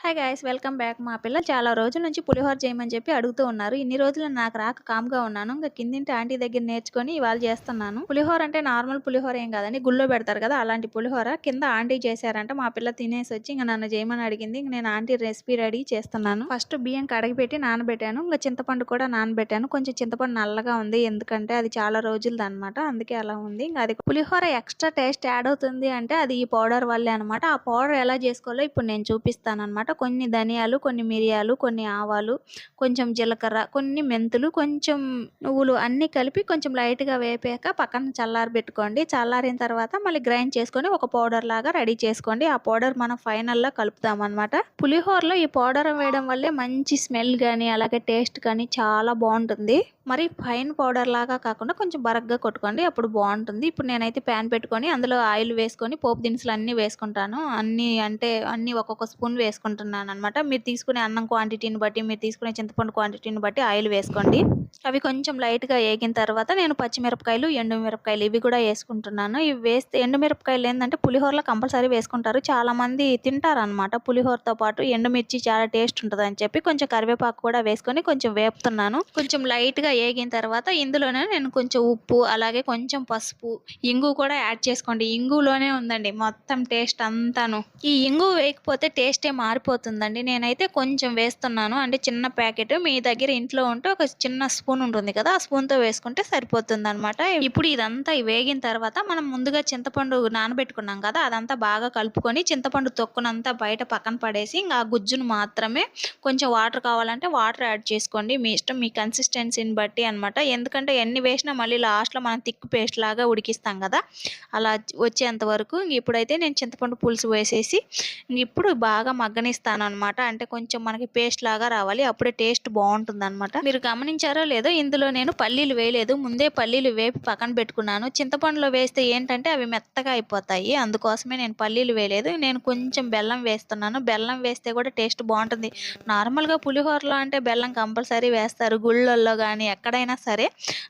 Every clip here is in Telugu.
హాయ్ గాయస్ వెల్కమ్ బ్యాక్ మా పిల్లలు. చాలా రోజుల నుంచి పులిహోర చేయమని చెప్పి అడుగుతూ ఉన్నారు. ఇన్ని రోజులు నాకు రాక కామ్గా ఉన్నాను. ఇంకా కిందింటి ఆంటీ దగ్గర నేర్చుకొని ఇవాళ చేస్తున్నాను. పులిహోర అంటే నార్మల్ పులిహోర ఏం కాదండి గుళ్ళో పెడతారు కదా అలాంటి పులిహోర. కింద ఆంటీ చేశారంటే మా పిల్ల తినేసి వచ్చి ఇంకా నన్ను చేయమని అడిగింది. ఇంక నేను ఆంటీ రెసిపీ రెడీ చేస్తున్నాను. ఫస్ట్ బియ్యం కడగబెట్టి నానబెట్టాను. ఇంకా చింతపండు కూడా నానబెట్టాను. కొంచెం చింతపండు నల్లగా ఉంది ఎందుకంటే అది చాలా రోజులది అనమాట అందుకే అలా ఉంది. ఇంకా అది పులిహోర ఎక్స్ట్రా టేస్ట్ యాడ్ అవుతుంది అంటే అది ఈ పౌడర్ వల్లే అనమాట ఆ పౌడర్ ఎలా చేసుకోవాలో ఇప్పుడు నేను చూపిస్తాను అనమాట కొన్ని ధనియాలు కొన్ని మిరియాలు కొన్ని ఆవాలు కొంచెం జీలకర్ర కొన్ని మెంతులు కొంచెం నువ్వులు అన్నీ కలిపి కొంచెం లైట్గా వేపాక పక్కన చల్లారి పెట్టుకోండి. చల్లారిన తర్వాత మళ్ళీ గ్రైండ్ చేసుకొని ఒక పౌడర్ లాగా రెడీ చేసుకోండి. ఆ పౌడర్ మనం ఫైనల్లో కలుపుతాం అనమాట. పులిహోరలో ఈ పౌడర్ వేయడం వల్లే మంచి స్మెల్ కానీ అలాగే టేస్ట్ కానీ చాలా బాగుంటుంది. మరి ఫైన్ పౌడర్ లాగా కాకుండా కొంచెం బరగ్గా కొట్టుకోండి అప్పుడు బాగుంటుంది. ఇప్పుడు నేనైతే ప్యాన్ పెట్టుకొని అందులో ఆయిల్ వేసుకొని పోపు దినుసులు అన్నీ వేసుకుంటాను. అన్నీ అంటే అన్నీ ఒక్కొక్క స్పూన్ వేసుకుంటున్నాను అనమాట మీరు తీసుకునే అన్నం క్వాంటిటీని బట్టి మీరు తీసుకునే చింతపండు క్వాంటిటీని బట్టి ఆయిల్ వేసుకోండి. అవి కొంచెం లైట్గా వేగిన తర్వాత నేను పచ్చిమిరపకాయలు ఎండుమిరపకాయలు ఇవి కూడా వేసుకుంటున్నాను. ఇవి వేస్తే ఎండుమిరపకాయలు ఏంటంటే పులిహోరలో కంపల్సరీ వేసుకుంటారు. చాలామంది తింటారనమాట పులిహోరతో పాటు ఎండుమిర్చి చాలా టేస్ట్ ఉంటుంది అని చెప్పి కొంచెం కరివేపాకు కూడా వేసుకొని కొంచెం వేపుతున్నాను. కొంచెం లైట్గా వేగిన తర్వాత ఇందులోనే నేను కొంచెం ఉప్పు అలాగే కొంచెం పసుపు ఇంగు కూడా యాడ్ చేసుకోండి. ఇంగులోనే ఉందండి మొత్తం టేస్ట్ అంతాను. ఈ ఇంగు వేయకపోతే టేస్టే మారిపోతుందండి. నేనైతే కొంచెం వేస్తున్నాను. అంటే చిన్న ప్యాకెట్ మీ దగ్గర ఇంట్లో ఉంటే ఒక చిన్న స్పూన్ ఉంటుంది కదా ఆ స్పూన్తో వేసుకుంటే సరిపోతుంది అనమాట ఇప్పుడు ఇదంతా వేగిన తర్వాత మనం ముందుగా చింతపండు నానబెట్టుకున్నాం కదా అదంతా బాగా కలుపుకొని చింతపండు తొక్కునంతా బయట పక్కన పడేసి ఇంకా ఆ గుజ్జును మాత్రమే కొంచెం వాటర్ కావాలంటే వాటర్ యాడ్ చేసుకోండి. మీ ఇష్టం మీ కన్సిస్టెన్సీని బట్టి అనమాట ఎందుకంటే ఎన్ని వేసినా మళ్ళీ లాస్ట్లో మనం థిక్ పేస్ట్ లాగా ఉడికిస్తాం కదా. అలా వచ్చేంత వరకు ఇప్పుడైతే నేను చింతపండు పులుసు వేసేసి ఇప్పుడు బాగా మగ్గనిస్తాను అనమాట అంటే కొంచెం మనకి పేస్ట్ లాగా రావాలి. అప్పుడే టేస్ట్ బాగుంటుంది అనమాట మీరు గమనించారో లేదో ఇందులో నేను పల్లీలు వేయలేదు. ముందే పల్లీలు వేపి పక్కన పెట్టుకున్నాను. చింతపండులో వేస్తే ఏంటంటే అవి మెత్తగా అయిపోతాయి. అందుకోసమే నేను పల్లీలు వేయలేదు. నేను కొంచెం బెల్లం వేస్తున్నాను. బెల్లం వేస్తే కూడా టేస్ట్ బాగుంటుంది. నార్మల్గా పులిహోరలో అంటే బెల్లం కంపల్సరీ వేస్తారు. గుళ్ళల్లో కానీ ఎక్కడైనా సరే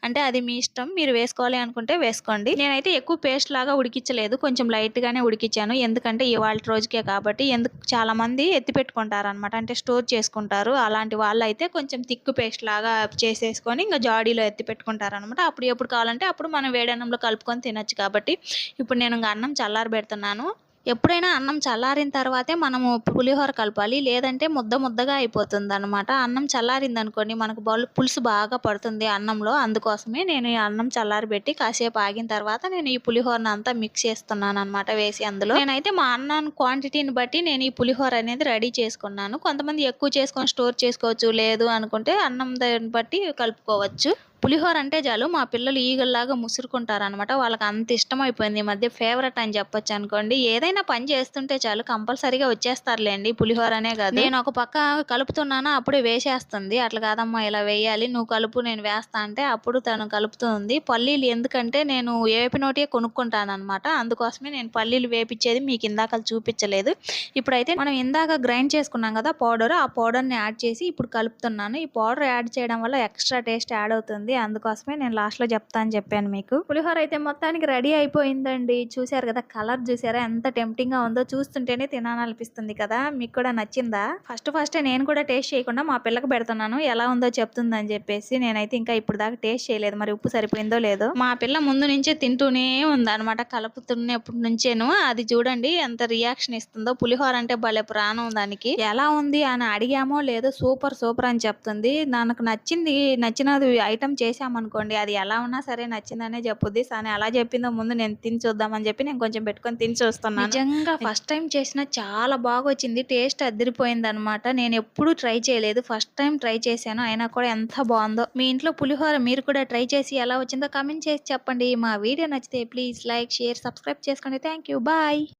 అంటే అది మీ ఇష్టం మీరు వేసుకోవాలి అనుకుంటే వేసుకోండి. నేనైతే ఎక్కువ పేస్ట్ లాగా ఉడికించలేదు. కొంచెం లైట్గానే ఉడికించాను ఎందుకంటే ఇవాళ రోజుకే కాబట్టి ఎందుకు చాలామంది ఎత్తి పెట్టుకుంటారనమాట అంటే స్టోర్ చేసుకుంటారు. అలాంటి వాళ్ళు అయితే కొంచెం తిక్కు పేస్ట్ లాగా చేసేసుకొని ఇంకా జాడీలో ఎత్తి పెట్టుకుంటారనమాట అప్పుడు ఎప్పుడు కావాలంటే అప్పుడు మనం వేడన్నంలో కలుపుకొని తినొచ్చు కాబట్టి. ఇప్పుడు నేను ఇంకా అన్నం చల్లారి పెడుతున్నాను ఎప్పుడైనా అన్నం చల్లారిన తర్వాతే మనము పులిహోర కలపాలి లేదంటే ముద్ద ముద్దగా అయిపోతుంది అనమాట అన్నం చల్లారింది అనుకోండి మనకు బలు పులుసు బాగా పడుతుంది అన్నంలో అందుకోసమే నేను ఈ అన్నం చల్లారబెట్టి కాసేపు ఆగిన తర్వాత నేను ఈ పులిహోరను అంతా మిక్స్ చేస్తున్నాను అనమాట వేసి అందులో. నేనైతే మా అన్నం క్వాంటిటీని బట్టి నేను ఈ పులిహోర అనేది రెడీ చేసుకున్నాను. కొంతమంది ఎక్కువ చేసుకొని స్టోర్ చేసుకోవచ్చు లేదు అనుకుంటే అన్నం దాన్ని బట్టి కలుపుకోవచ్చు. పులిహోర అంటే చాలు మా పిల్లలు ఈగల్లాగా ముసురుకుంటారు అనమాట వాళ్ళకి అంత ఇష్టం అయిపోయింది ఈ మధ్య ఫేవరెట్ అని చెప్పొచ్చు అనుకోండి. ఏదైనా పని చేస్తుంటే చాలు కంపల్సరీగా వచ్చేస్తారులేండి పులిహోర అనే కాదు నేను ఒక పక్క కలుపుతున్నాను అప్పుడే వేసేస్తుంది. అట్లా కాదమ్మా ఇలా వేయాలి. నువ్వు కలుపు నేను వేస్తా అంటే అప్పుడు తను కలుపుతుంది. పల్లీలు ఎందుకంటే నేను వేపినోటియే కొనుక్కుంటాను అనమాట అందుకోసమే నేను పల్లీలు వేపించేది మీకు ఇందాక చూపించలేదు. ఇప్పుడైతే మనం ఇందాక గ్రైండ్ చేసుకున్నాం కదా పౌడర్ ఆ పౌడర్ని యాడ్ చేసి ఇప్పుడు కలుపుతున్నాను. ఈ పౌడర్ యాడ్ చేయడం వల్ల ఎక్స్ట్రా టేస్ట్ యాడ్ అవుతుంది. అందుకోసమే నేను లాస్ట్లో చెప్తా అని చెప్పాను మీకు. పులిహోర అయితే మొత్తానికి రెడీ అయిపోయిందండి. చూసారు కదా కలర్ చూసారా ఎంత టెంప్టింగ్గా ఉందో చూస్తుంటేనే తినాలనిపిస్తుంది కదా. మీకు కూడా నచ్చిందా? ఫస్ట్ ఫస్ట్ నేను కూడా టేస్ట్ చేయకుండా మా పిల్లకి పెడుతున్నాను. ఎలా ఉందో చెప్తుందని చెప్పేసి నేనైతే ఇంకా ఇప్పుడు దాకా టేస్ట్ చేయలేదు. మరి ఉప్పు సరిపోయిందో లేదో. మా పిల్ల ముందు నుంచే తింటూనే ఉందన్నమాట. కలుపుతున్నప్పటి నుంచేను. అది చూడండి ఎంత రియాక్షన్ ఇస్తుందో. పులిహోర అంటే భలే ప్రాణం దానికి. ఎలా ఉంది అని అడిగామో లేదో సూపర్ సూపర్ అని చెప్తుంది. నాకు నచ్చింది నచ్చిన ఐటమ్ చేసామనుకోండి అది ఎలా ఉన్నా సరే నచ్చిందనే చెప్పుద్ది. కానీ అలా చెప్పిందో ముందు నేను తిని చూద్దామని చెప్పి నేను కొంచెం పెట్టుకొని తిని చూస్తున్నాను. నిజంగా ఫస్ట్ టైం చేసిన చాలా బాగా వచ్చింది టేస్ట్ అదిరిపోయింది అనమాట నేను ఎప్పుడూ ట్రై చేయలేదు. ఫస్ట్ టైం ట్రై చేశాను. అయినా కూడా ఎంత బాగుందో. మీ ఇంట్లో పులిహోర మీరు కూడా ట్రై చేసి ఎలా వచ్చిందో కమెంట్ చేసి చెప్పండి. మా వీడియో నచ్చితే ప్లీజ్ లైక్ షేర్ సబ్స్క్రైబ్ చేసుకోండి థ్యాంక్ యూ బాయ్.